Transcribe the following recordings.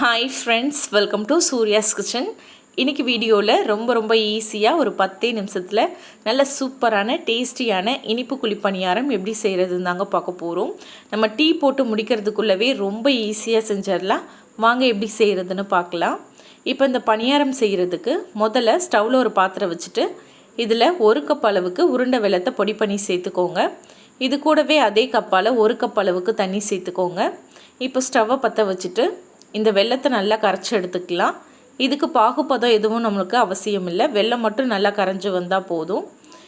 Hi friends welcome to Surya's kitchen இன்றைக்கி வீடியோவில் ரொம்ப ரொம்ப ஈஸியாக ஒரு பத்தே நிமிஷத்தில் நல்ல சூப்பரான டேஸ்டியான இனிப்பு குழிப்பணியாரம் எப்படி செய்கிறதுன்னு தாங்க பார்க்க போகிறோம் நம்ம டீ போட்டு முடிக்கிறதுக்குள்ளவே ரொம்ப ஈஸியாக செஞ்சிடலாம். வாங்க எப்படி செய்கிறதுன்னு பார்க்கலாம். இப்போ இந்த பணியாரம் செய்கிறதுக்கு முதல்ல ஸ்டவ்வில் ஒரு பாத்திரம் வச்சுட்டு இதில் ஒரு கப் அளவுக்கு உருண்டை வெள்ளத்தை பொடி பண்ணி சேர்த்துக்கோங்க. இது கூடவே அதே கப்பால் ஒரு கப் அளவுக்கு தண்ணி சேர்த்துக்கோங்க. இப்போ ஸ்டவ்வை பற்ற வச்சுட்டு இந்த வெள்ளத்தை நல்லா கரைச்சி எடுத்துக்கலாம். இதுக்கு பாகுப்பதம் எதுவும் நம்மளுக்கு அவசியம் இல்லை. வெள்ளம் மட்டும் நல்லா கரைஞ்சி வந்தால் போதும்.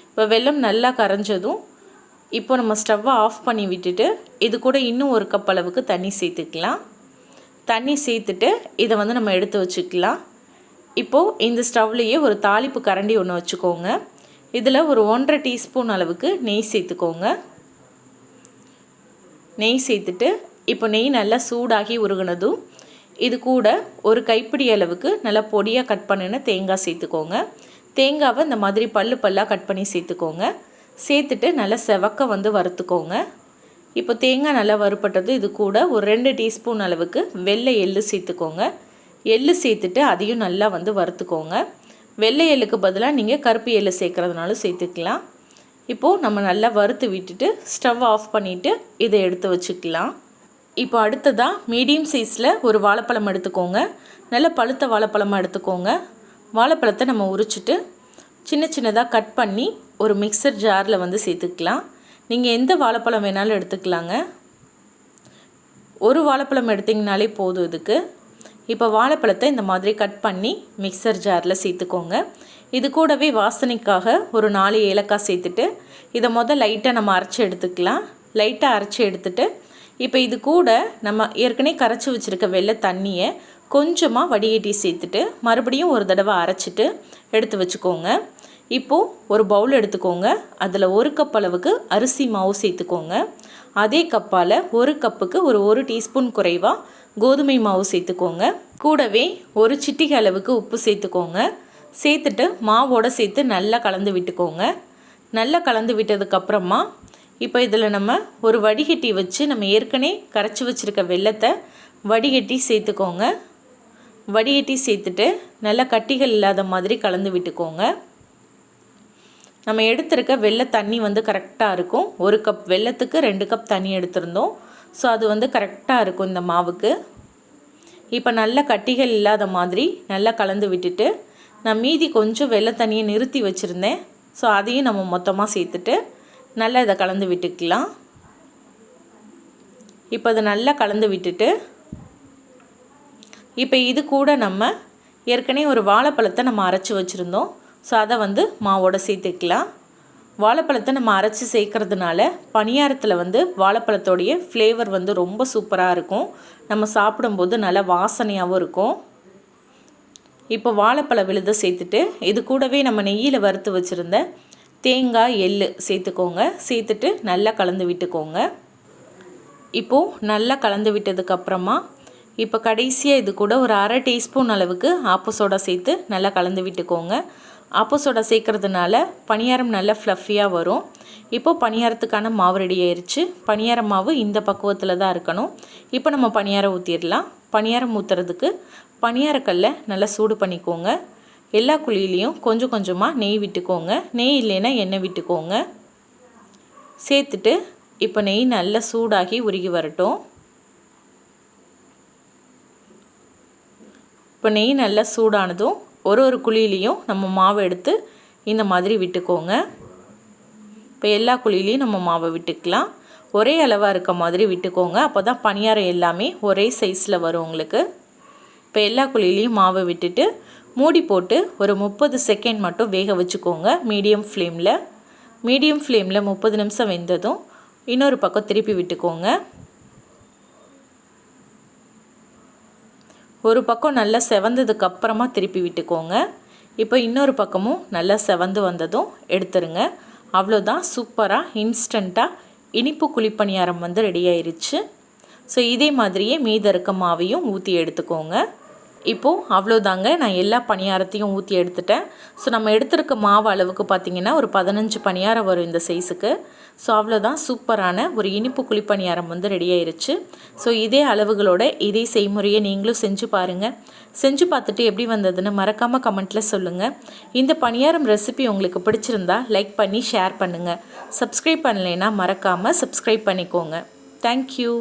இப்போ வெள்ளம் நல்லா கரைஞ்சதும் இப்போ நம்ம ஸ்டவ்வை ஆஃப் பண்ணி விட்டுட்டு இது கூட இன்னும் ஒரு கப் அளவுக்கு தண்ணி சேர்த்துக்கலாம். தண்ணி சேர்த்துட்டு இதை வந்து நம்ம எடுத்து வச்சுக்கலாம். இப்போது இந்த ஸ்டவ்லேயே ஒரு தாளிப்பு கரண்டி ஒன்று வச்சுக்கோங்க. இதில் ஒரு ஒன்றரை டீஸ்பூன் அளவுக்கு நெய் சேர்த்துக்கோங்க. நெய் சேர்த்துட்டு இப்போ நெய் நல்லா சூடாகி உருகுனதும் இது கூட ஒரு கைப்பிடி அளவுக்கு நல்லா பொடியாக கட் பண்ணின தேங்காய் சேர்த்துக்கோங்க. தேங்காவை இந்த மாதிரி பல்லு பல்லாக கட் பண்ணி சேர்த்துக்கோங்க. சேர்த்துட்டு நல்லா செவக்க வந்து வறுத்துக்கோங்க. இப்போ தேங்காய் நல்லா வறுப்பட்டது இது கூட ஒரு ரெண்டு டீஸ்பூன் அளவுக்கு வெள்ளை எள்ளு சேர்த்துக்கோங்க. எள்ளு சேர்த்துட்டு அதையும் நல்லா வந்து வறுத்துக்கோங்க. வெள்ளை எள்ளுக்கு பதிலாக நீங்கள் கருப்பு எள்ளு சேர்க்குறதுனாலும் சேர்த்துக்கலாம். இப்போது நம்ம நல்லா வறுத்து விட்டுட்டு ஸ்டவ் ஆஃப் பண்ணிவிட்டு இதை எடுத்து வச்சுக்கலாம். இப்போ அடுத்ததாக மீடியம் சைஸில் ஒரு வாழைப்பழம் எடுத்துக்கோங்க. நல்ல பழுத்த வாழைப்பழமாக எடுத்துக்கோங்க. வாழைப்பழத்தை நம்ம உரிச்சிட்டு சின்ன சின்னதாக கட் பண்ணி ஒரு மிக்சர் ஜாரில் வந்து சேர்த்துக்கலாம். நீங்கள் எந்த வாழைப்பழம் வேணாலும் எடுத்துக்கலாங்க. ஒரு வாழைப்பழம் எடுத்திங்கனாலே போதும் இதுக்கு. இப்போ வாழைப்பழத்தை இந்த மாதிரி கட் பண்ணி மிக்சர் ஜாரில் சேர்த்துக்கோங்க. இது கூடவே வாசனைக்காக ஒரு நாலு ஏலக்காய் சேர்த்துட்டு இதை மொதல் லைட்டாக நம்ம அரைச்சி எடுத்துக்கலாம். லைட்டாக அரைச்சி எடுத்துட்டு இப்போ இது கூட நம்ம ஏற்கனவே கரைச்சி வச்சுருக்க வெள்ளை தண்ணியை கொஞ்சமாக வடிகட்டி சேர்த்துட்டு மறுபடியும் ஒரு தடவை அரைச்சிட்டு எடுத்து வச்சுக்கோங்க. இப்போது ஒரு பவுல் எடுத்துக்கோங்க. அதில் ஒரு கப் அளவுக்கு அரிசி மாவு சேர்த்துக்கோங்க. அதே கப்பால் ஒரு கப்புக்கு ஒரு ஒரு டீஸ்பூன் குறைவாக கோதுமை மாவு சேர்த்துக்கோங்க. கூடவே ஒரு சிட்டிகை அளவுக்கு உப்பு சேர்த்துக்கோங்க. சேர்த்துட்டு மாவோடு சேர்த்து நல்லா கலந்து விட்டுக்கோங்க. நல்லா கலந்து விட்டதுக்கப்புறமா இப்போ இதில் நம்ம ஒரு வடிகட்டி வச்சு நம்ம ஏற்கனவே கரைச்சி வச்சுருக்க வெள்ளத்தை வடிகட்டி சேர்த்துக்கோங்க. வடிகட்டி சேர்த்துட்டு நல்லா கட்டிகள் இல்லாத மாதிரி கலந்து விட்டுக்கோங்க. நம்ம எடுத்திருக்க வெள்ளை தண்ணி வந்து கரெக்டாக இருக்கும். ஒரு கப் வெள்ளத்துக்கு ரெண்டு கப் தண்ணி எடுத்திருந்தோம். ஸோ அது வந்து கரெக்டாக இருக்கும் இந்த மாவுக்கு. இப்போ நல்ல கட்டிகள் இல்லாத மாதிரி நல்லா கலந்து விட்டுட்டு நான் மீதி கொஞ்சம் வெள்ளை தண்ணியை நிறுத்தி வச்சுருந்தேன். ஸோ அதையும் நம்ம மொத்தமாக சேர்த்துட்டு நல்லா இதை கலந்து விட்டுக்கலாம். இப்போ அதை நல்லா கலந்து விட்டுட்டு இப்போ இது கூட நம்ம ஏற்கனவே ஒரு வாழைப்பழத்தை நம்ம அரைச்சி வச்சுருந்தோம். ஸோ அதை வந்து மாவோட சேர்த்துக்கலாம். வாழைப்பழத்தை நம்ம அரைச்சி சேர்க்கறதுனால பணியாரத்தில் வந்து வாழைப்பழத்தோடைய ஃப்ளேவர் வந்து ரொம்ப சூப்பராக இருக்கும். நம்ம சாப்பிடும்போது நல்லா வாசனையாகவும் இருக்கும். இப்போ வாழைப்பழ விழுதை சேர்த்துட்டு இது கூடவே நம்ம நெய்யில் வறுத்து வச்சுருந்த தேங்காய் எள் சேர்த்துக்கோங்க. சேர்த்துட்டு நல்லா கலந்து விட்டுக்கோங்க. இப்போது நல்லா கலந்து விட்டதுக்கப்புறமா இப்போ கடைசியாக இது கூட ஒரு அரை டீஸ்பூன் அளவுக்கு ஆப்ப சோடா சேர்த்து நல்லா கலந்து விட்டுக்கோங்க. ஆப்ப சோடா சேர்க்குறதுனால பணியாரம் நல்லா ஃப்ளஃபியாக வரும். இப்போது பணியாரத்துக்கான மாவு ரெடி ஆயிடுச்சு பணியார மாவு இந்த பக்குவத்தில் தான் இருக்கணும். இப்போ நம்ம பணியாரம் ஊற்றிடலாம் பணியாரம் ஊற்றுறதுக்கு பணியாரக்கல்லை நல்லா சூடு பண்ணிக்கோங்க. எல்லா குழியிலையும் கொஞ்சம் கொஞ்சமாக நெய் விட்டுக்கோங்க. நெய் இல்லைன்னா எண்ணெய் விட்டுக்கோங்க. சேர்த்துட்டு இப்போ நெய் நல்லா சூடாகி உருகி வரட்டும். இப்போ நெய் நல்லா சூடானதும் ஒரு ஒரு குழியிலையும் நம்ம மாவை எடுத்து இந்த மாதிரி விட்டுக்கோங்க. இப்போ எல்லா குழியிலையும் நம்ம மாவை விட்டுக்கலாம். ஒரே அளவாக இருக்க மாதிரி விட்டுக்கோங்க. அப்போ தான் பணியாரம் எல்லாமே ஒரே சைஸில் வரும் உங்களுக்கு. இப்போ எல்லா குழியிலையும் மாவை விட்டுட்டு மூடி போட்டு ஒரு முப்பது செகண்ட் மட்டும் வேக வச்சுக்கோங்க. மீடியம் ஃப்ளேமில் மீடியம் ஃப்ளேமில் முப்பது நிமிஷம் வெந்ததும் இன்னொரு பக்கம் திருப்பி விட்டுக்கோங்க. ஒரு பக்கம் நல்லா செவந்ததுக்கு அப்புறமா திருப்பி விட்டுக்கோங்க. இப்போ இன்னொரு பக்கமும் நல்லா செவந்து வந்ததும் எடுத்துருங்க. அவ்வளோதான் சூப்பராக இன்ஸ்டண்ட்டாக இனிப்பு குழிப்பணியாரம் வந்து ரெடி ஆயிருச்சு. ஸோ இதே மாதிரியே மீத இருக்க மாவையும் ஊற்றி எடுத்துக்கோங்க. இப்போது அவ்வளோதாங்க. நான் எல்லா பணியாரத்தையும் ஊற்றி எடுத்துட்டேன். ஸோ நம்ம எடுத்திருக்க மாவு அளவுக்கு பார்த்திங்கன்னா ஒரு பதினஞ்சு பணியாரம் வரும் இந்த சைஸுக்கு ஸோ அவ்வளோதான். சூப்பரான ஒரு இனிப்பு குழிப்பணியாரம் வந்து ரெடி ஆயிருச்சு. ஸோ இதே அளவுகளோட இதே செய்முறையை நீங்களும் செஞ்சு பாருங்கள் செஞ்சு பார்த்துட்டு எப்படி வந்ததுன்னு மறக்காமல் கமெண்ட்டில் சொல்லுங்கள் இந்த பணியாரம் ரெசிபி உங்களுக்கு பிடிச்சிருந்தா லைக் பண்ணி ஷேர் பண்ணுங்கள் சப்ஸ்கிரைப் பண்ணலைன்னா மறக்காமல் சப்ஸ்கிரைப் பண்ணிக்கோங்க. தேங்க்யூ